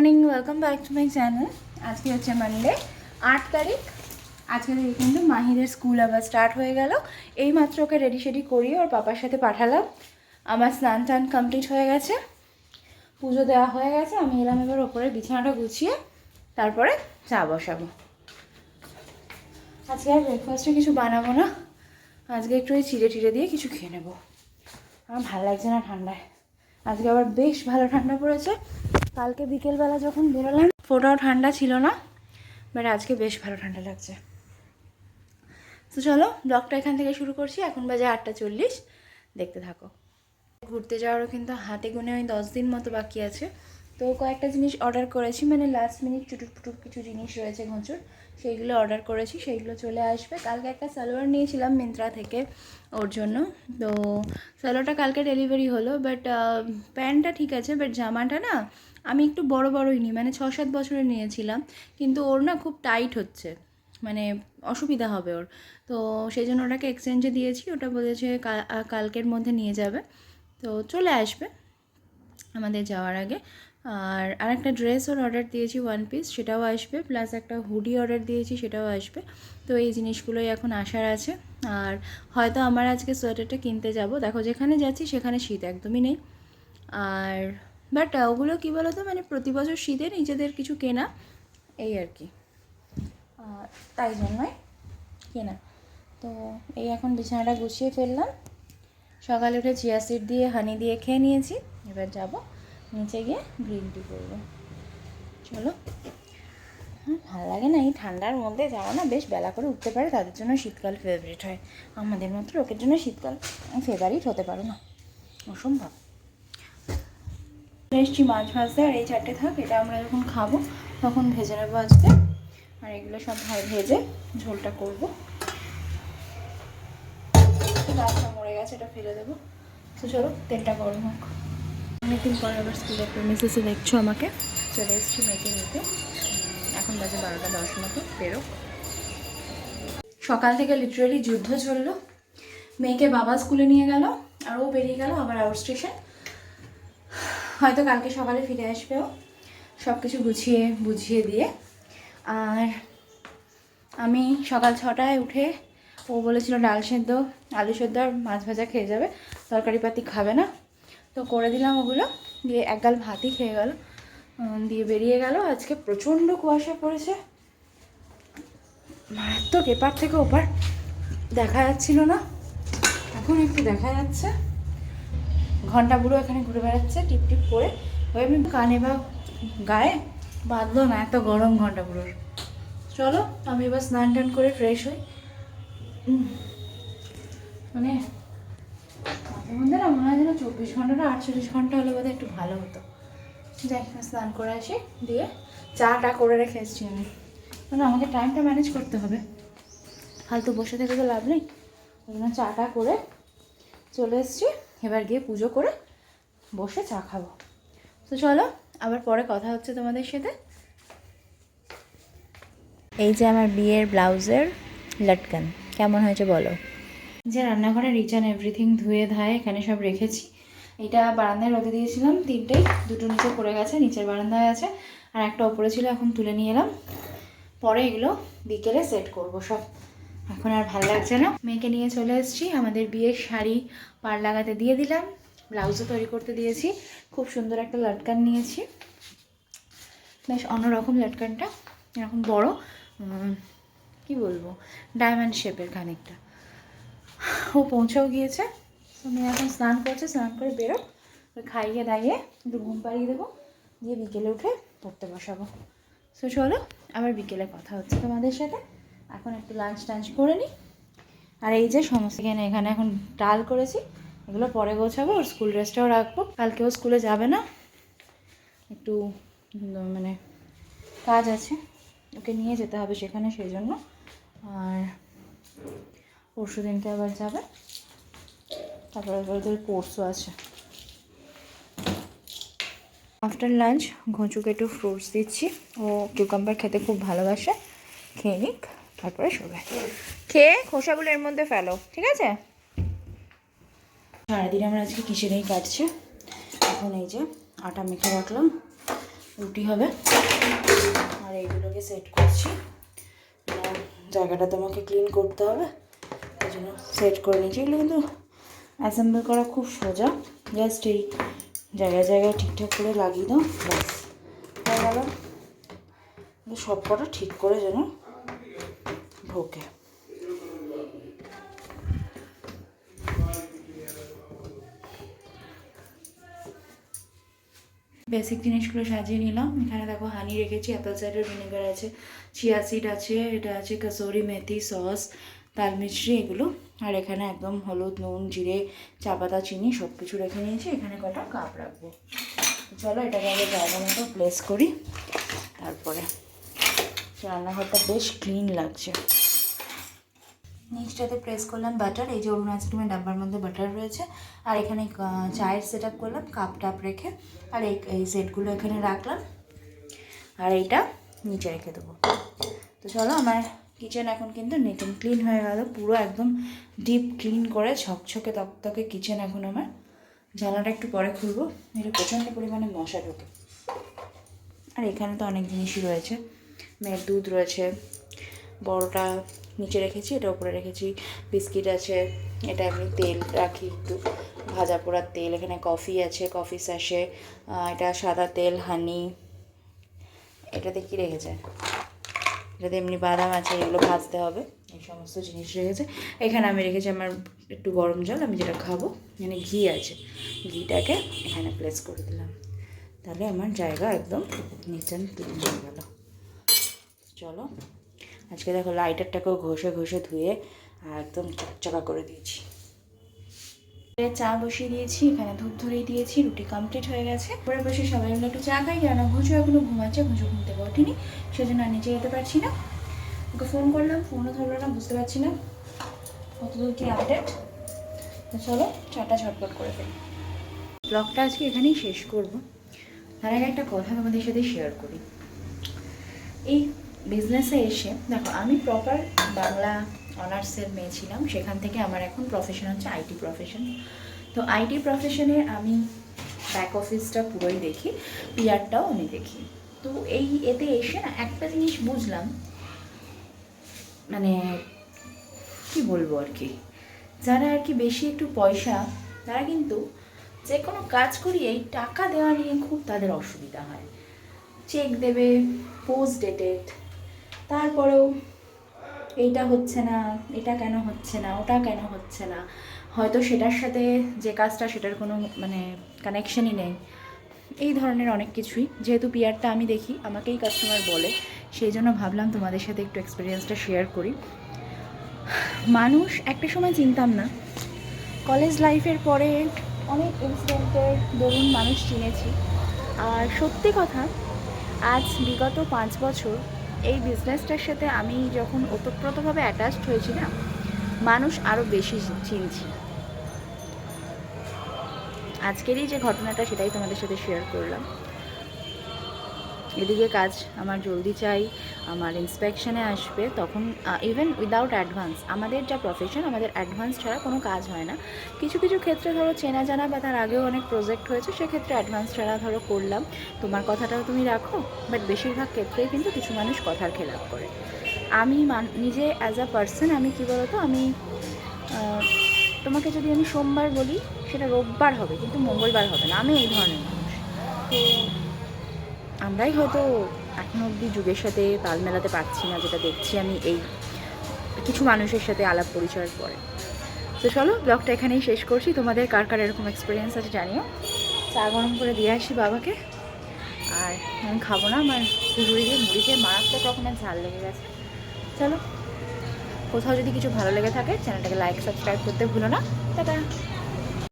Morning welcome back to my channel আজকে হচ্ছে Monday আট তারিখ। আজকে থেকে কিন্তু মাহিদের স্কুল আবার স্টার্ট হয়ে গেল। এই মাত্র ওকে রেডি সেডি করিয়ে ওর পাপার সাথে পাঠালাম। আমার স্নান টান কমপ্লিট হয়ে গেছে। পুজো দেওয়া হয়ে গেছে। আমি এলাম এবার ওপরে বিছানাটা গুছিয়ে, তারপরে চা বসাবো। আজকে আর ব্রেকফাস্টে কিছু বানাবো না। আজকে একটু ওই চিড়ে টিড়ে দিয়ে কিছু খেয়ে নেব। আমার ভালো লাগছে না ঠান্ডায়। আজকে আবার বেশ ভালো ঠান্ডা পড়েছে। কালকে বিকেলবেলা যখন বেরোলাম, ফোটাও ঠান্ডা ছিল না বাট আজকে বেশ ভালো ঠান্ডা লাগছে। তো চলো ব্লগটা এখান থেকে শুরু করছি। এখন বাজে আটটা চল্লিশ। দেখতে থাকো। ঘুরতে যাওয়ারও কিন্তু হাতে গুনে ওই দশ দিন মতো বাকি আছে। তো কয়েকটা জিনিস অর্ডার করেছি মানে লাস্ট মিনিট চুটুর পুটুর কিছু জিনিস রয়েছে ঘুঁচুর, সেইগুলো অর্ডার করেছি, সেইগুলো চলে আসবে। কালকে একটা সালোয়ার নিয়েছিলাম মিন্ত্রা থেকে ওর জন্য। তো সালোয়ারটা কালকে ডেলিভারি হলো বাট প্যান্টটা ঠিক আছে বাট জামাটা না আমি একটু বড় বড়ই নিই মানে ছ সাত বছরে নিয়েছিলাম, কিন্তু ওর না খুব টাইট হচ্ছে মানে অসুবিধা হবে ওর। তো সেই জন্য ওটাকে এক্সচেঞ্জে দিয়েছি, ওটা বলেছে কালকের মধ্যে নিয়ে যাবে। তো চলে আসবে আমাদের যাওয়ার আগে। আর আরেকটা ড্রেস ওর অর্ডার দিয়েছি ওয়ান পিস সেটাও আসবে প্লাস একটা হুডি অর্ডার দিয়েছি, সেটাও আসবে। তো এই জিনিসগুলোই এখন আসার আছে। আর হয়তো আমার আজকে সোয়েটারটা কিনতে যাব। দেখো, যেখানে যাচ্ছি সেখানে শীত একদমই নেই। আর বাট ওগুলো কী বলো তো মানে প্রতি বছর শীতে নিজেদের কিছু কেনা, এই আর কি। তাই জন্যই কেনা। তো এই এখন বিছানাটা গুছিয়ে ফেললাম। সকালে উঠে চিয়া সিড দিয়ে, হানি দিয়ে খেয়ে নিয়েছি। এবার যাব নিচে গিয়ে গ্রিন টি করব। চলো। ভালো লাগে না এই ঠান্ডার মধ্যে যারা না? বেশ বেলা করে উঠতে পারে, তাদের জন্য শীতকাল ফেভারিট হয়। আমাদের মতো লোকের জন্য শীতকাল ফেভারিট হতে পারে না। অসম্ভব। এসছি মাছ ভাজতে আর এই চারটে থাক, এটা আমরা যখন খাব, তখন ভেজে নেব আজকে। আর এগুলো সব ভেজে ঝোলটা করব। গাছটা মরে গেছে, এটা ফেলে দেবো। তো চলো, তেলটা গরম হোক। অনেকদিন পর আবার স্কুলের প্রেমিসেসে দেখছ আমাকে। চলে এসেছি মেয়েকে নিতে। এখন বাজে বারোটা দশ মতো বেরো সকাল থেকে লিটারেলি যুদ্ধ চলল। মেয়েকে বাবা স্কুলে নিয়ে গেল, আর ও বেরিয়ে গেল আবার আউট স্টেশন হয়তো কালকে সকালে ফিরে আসবেও। সব কিছু গুছিয়ে, বুঝিয়ে দিয়ে। আর আমি সকাল ছটায় উঠে, ও বলেছিল ডাল সেদ্ধ, আলু সেদ্ধ আর মাছ ভাজা খেয়ে যাবে, তরকারি পাতি খাবে না। তো করে দিলাম ওগুলো, দিয়ে এক গাল ভাতই খেয়ে গেল। দিয়ে বেরিয়ে গেল। আজকে প্রচণ্ড কুয়াশা পড়েছে। মারাত্মক এপার থেকে ওপার দেখা যাচ্ছিল না। এখন একটু দেখা যাচ্ছে। ঘণ্টা বুড়ো এখানে ঘুরে বেড়াচ্ছে টিপ টিপ করে। ওই আমি কানে বা গায়ে বাঁধলো না এত গরম ঘণ্টা বুড়োর। চলো আমি এবার স্নান টান করে ফ্রেশ হই। মানে মাঝে মধ্যে না মনে হয় যেন চব্বিশ ঘন্টাটা আটচল্লিশ ঘণ্টা হলে বোধহয় একটু ভালো হতো। যাই না, স্নান করে আসি দিয়ে চাটা করে রেখে এসেছি আমি। মানে আমাকে টাইমটা ম্যানেজ করতে হবে। ফালতু বসে থেকে তো লাভ নেই। ওই জন্য চাটা করে চলে এসেছি। এবার গিয়ে পুজো করে বসে চা খাব। তো চলো, আবার পরে কথা হচ্ছে তোমাদের সাথে। এই যে আমার বিয়ের ব্লাউজের লটকান, কেমন হয়েছে বলো? যে রান্নাঘরে রিচ অ্যান্ড এভরিথিং ধুয়ে ধায়ে এখানে সব রেখেছি। এটা বারান্দায় রোদে দিয়েছিলাম, তিনটেই। দুটো নিচে পড়ে গেছে, নিচের বারান্দায় আছে। আর একটা ওপরে ছিল, এখন তুলে নিয়ে এলাম। পরে এগুলো বিকেলে সেট করব সব। এখন আর ভালো লাগছে না। মেয়েকে নিয়ে চলে এসেছি। আমাদের বিয়ের শাড়ি পার লাগাতে দিয়ে দিলাম। ব্লাউজও তৈরি করতে দিয়েছি। খুব সুন্দর একটা লটকান নিয়েছি। বেশ অন্যরকম লটকানটা। এরকম বড় কি বলব? ডায়মন্ড শেপের খানিকটা। ও পৌঁছেও গিয়েছে। মেয়ে এখন স্নান করছে। স্নান করে বেরো। খাইয়ে দাইয়ে একটু ঘুম পাড়িয়ে দেবো। দিয়ে বিকেলে উঠে পড়তে বসাবো। তো চলো, আবার বিকেলে কথা হচ্ছে তোমাদের সাথে। এখন একটু লাঞ্চ টাঞ্চ করে নিই আর এই যে সমস্ত এখানে এখানে এখন ডাল করেছি, এগুলো পরে গোছাবো ওর স্কুল ড্রেসটাও রাখব। কালকেও স্কুলে যাবে না। একটু মানে কাজ আছে। ওকে নিয়ে যেতে হবে সেখানে সেই জন্য আর পরশু দিনকে আবার যাবে। তারপরে ওদের কোর্সও আছে। আফটার লাঞ্চ ঘুঁচুকে একটু ফ্রুটস দিচ্ছি। ও কিউকাম্বার খেতে খুব ভালোবাসে। খেয়ে নিক। তারপরে শোবে। খেয়ে খোসাগুলো এর মধ্যে ফেলো, ঠিক আছে? সারাদিন আমরা আজকে খিচুড়ি কাটছে। এখন এই যে আটা মেখে রাখলাম, রুটি হবে। আর এইগুলোকে সেট করছি। জায়গাটা তোমাকে ক্লিন করতে হবে, এই জন্য সেট করে নিয়েছি। এগুলো কিন্তু অ্যাসেম্বল করা খুব সোজা। জাস্ট এই জায়গায় জায়গায় ঠিকঠাক করে লাগিয়ে দাও, ব্যাস। হয়ে গেল। সব কটা ঠিক করে যেন ঢোকে বেসিক জিনিসগুলো সাজিয়ে নিলাম। এখানে দেখো হানি রেখেছি অ্যাপেল সাইডার ভিনেগার আছে চিয়া সিড আছে, এটা আছে কাসুরি মেথি সস তাল মিছরি এগুলো। আর এখানে একদম হলুদ, নুন, জিরে, চা পাতা, চিনি সব কিছু রেখে নিয়েছি। এখানে কটা কাপ রাখব। চলো এটাকে আগে জায়গা মতো প্লেস করি। তারপরে রান্নাঘরটা বেশ ক্লিন লাগছে। নিচটাতে প্রেস করলাম বাটার এই যে অরুণ আইসক্রিমের ডাব্বার মধ্যে বাটার রয়েছে, আর এখানে চায়ের সেট আপ করলাম কাপ টাপ রেখে, আর এই এই সেটগুলো এখানে রাখলাম, আর এইটা নিচে রেখে দেবো। তো চলো, আমার কিচেন এখন কিন্তু নেট অ্যান্ড ক্লিন হয়ে গেল, পুরো একদম ডিপ ক্লিন করে ছকছকে তকতকে কিচেন এখন আমার। জানালাটা একটু পরে খুলবো এটা প্রচণ্ড পরিমাণে মশা ঢোকে। আর এখানে তো অনেক জিনিসই রয়েছে, মেয়ের দুধ রয়েছে, বড়টা নিচে রেখেছি, এটা উপরে রেখেছি। বিস্কিট আছে, এটা আমি তেল রাখি একটু। ভাজা পোড়ার তেল, এখানে কফি আছে, কফি স্যাশে। এটা সাদা তেল, হানি। এটাতে কি রেখেছে? এটাতে এমনি বাদাম আছে, এগুলো ভাজতে হবে। এই সমস্ত জিনিস রেখেছে। এখানে আমি রেখেছি আমার একটু গরম জল, আমি যেটা খাব মানে ঘি আছে। ঘিটাকে এখানে প্লেস করে দিলাম। তাহলে আমার জায়গা একদম ক্লিন হয়ে গেল। চলো। আজকে দেখো লাইটারটাকেও ঘষে ঘষে ধুয়ে একদম চকচকা করে দিয়েছি। চা বসিয়ে দিয়েছি, এখানে ধূপ ধরিয়ে দিয়েছি, রুটি কমপ্লিট হয়ে গেছে। পরে বসে সবাই মিলে একটু চা খাই কেন ঘুচু এখনও ঘুমাচ্ছে, ঘুচু ঘুম থেকে ওঠেনি, সেজন্য আর নিচে যেতে পারছি না। ওকে ফোন করলাম ফোনও ধরলো না, বুঝতে পারছি না। কতদূর কি আপডেট তো চলো, চাটা ঝটপট করে ফেলি। ব্লগটা আজকে এখানেই শেষ করব। তার আগে একটা কথা তোমাদের সাথে শেয়ার করি। এই বিজনেসে এসে, দেখো, আমি প্রপার বাংলা অনার্সের মেয়ে ছিলাম। সেখান থেকে আমার এখন প্রফেশন হচ্ছে আইটি প্রফেশন তো আইটি প্রফেশনে আমি ব্যাক অফিসটা পুরোই দেখি পিআরটাও আমি দেখি। তো এই এতে এসে না একটা জিনিস বুঝলাম মানে কি বলব আর কি, যারা আর কি বেশি একটু পয়সা, তারা কিন্তু যে কোনো কাজ করিয়েই টাকা দেওয়া নিয়ে খুব তাদের অসুবিধা হয়। চেক দেবে পোস্ট ডেটেড তারপরেও এইটা হচ্ছে না, এটা কেন হচ্ছে না, ওটা কেন হচ্ছে না? হয়তো সেটার সাথে যে কাজটা সেটার কোনো মানে কানেকশনই নেই। এই ধরনের অনেক কিছুই। যেহেতু পিয়ারটা আমি দেখি, আমাকেই কাস্টমার বলে, সেই জন্য ভাবলাম তোমাদের সাথে একটু এক্সপিরিয়েন্সটা শেয়ার করি। মানুষ একটা সময় চিনতাম না। কলেজ লাইফের পরে অনেক ইনসিডেন্টের দরুন মানুষ চিনেছি। আর সত্যি কথা, আজ বিগত পাঁচ বছর এই বিজনেসটার সাথে আমি যখন ওতপ্রোতভাবে অ্যাটাচড হয়েছি না মানুষ আরও বেশি চিনছি। আজকেরই যে ঘটনাটা, সেটাই তোমাদের সাথে শেয়ার করলাম। এদিকে কাজ আমার জলদি চাই, আমার ইন্সপেকশনে আসবে, তখন ইভেন উইদাউট অ্যাডভান্স আমাদের যা প্রফেশন আমাদের অ্যাডভান্স ছাড়া কোনো কাজ হয় না। কিছু কিছু ক্ষেত্রে ধরো চেনা জানা বা তার আগেও অনেক প্রজেক্ট হয়েছে, সেক্ষেত্রে অ্যাডভান্স ছাড়া ধরো করলাম। তোমার কথাটাও তুমি রাখো বাট বেশিরভাগ ক্ষেত্রেই কিন্তু কিছু মানুষ কথার খেলাপ করে। আমি নিজে অ্যাজ আ পার্সন আমি কী বলতো, আমি তোমাকে যদি আমি সোমবার বলি, সেটা রোববার হবে, কিন্তু মঙ্গলবার হবে না, আমি এই ধরনের মানুষ। তো আমরাই হয়তো এখনও অবধি যুগের সাথে তাল মেলাতে পারছি না, যেটা দেখছি আমি এই কিছু মানুষের সাথে আলাপ পরিচয়ের পরে। তো চলো, ব্লগটা এখানেই শেষ করছি। তোমাদের কার কার এরকম এক্সপিরিয়েন্স আছে জানিও। চা গরম করে দিয়ে আসি বাবাকে। আর আমি খাব না, আমার হুজুরি দিয়ে মুড়ি খেয়ে মারাত্মক রকমের ঝাল লেগে গেছে। চলো, কোথাও যদি কিছু ভালো লেগে থাকে চ্যানেলটাকে লাইক সাবস্ক্রাইব করতে ভুলো না। টাটা।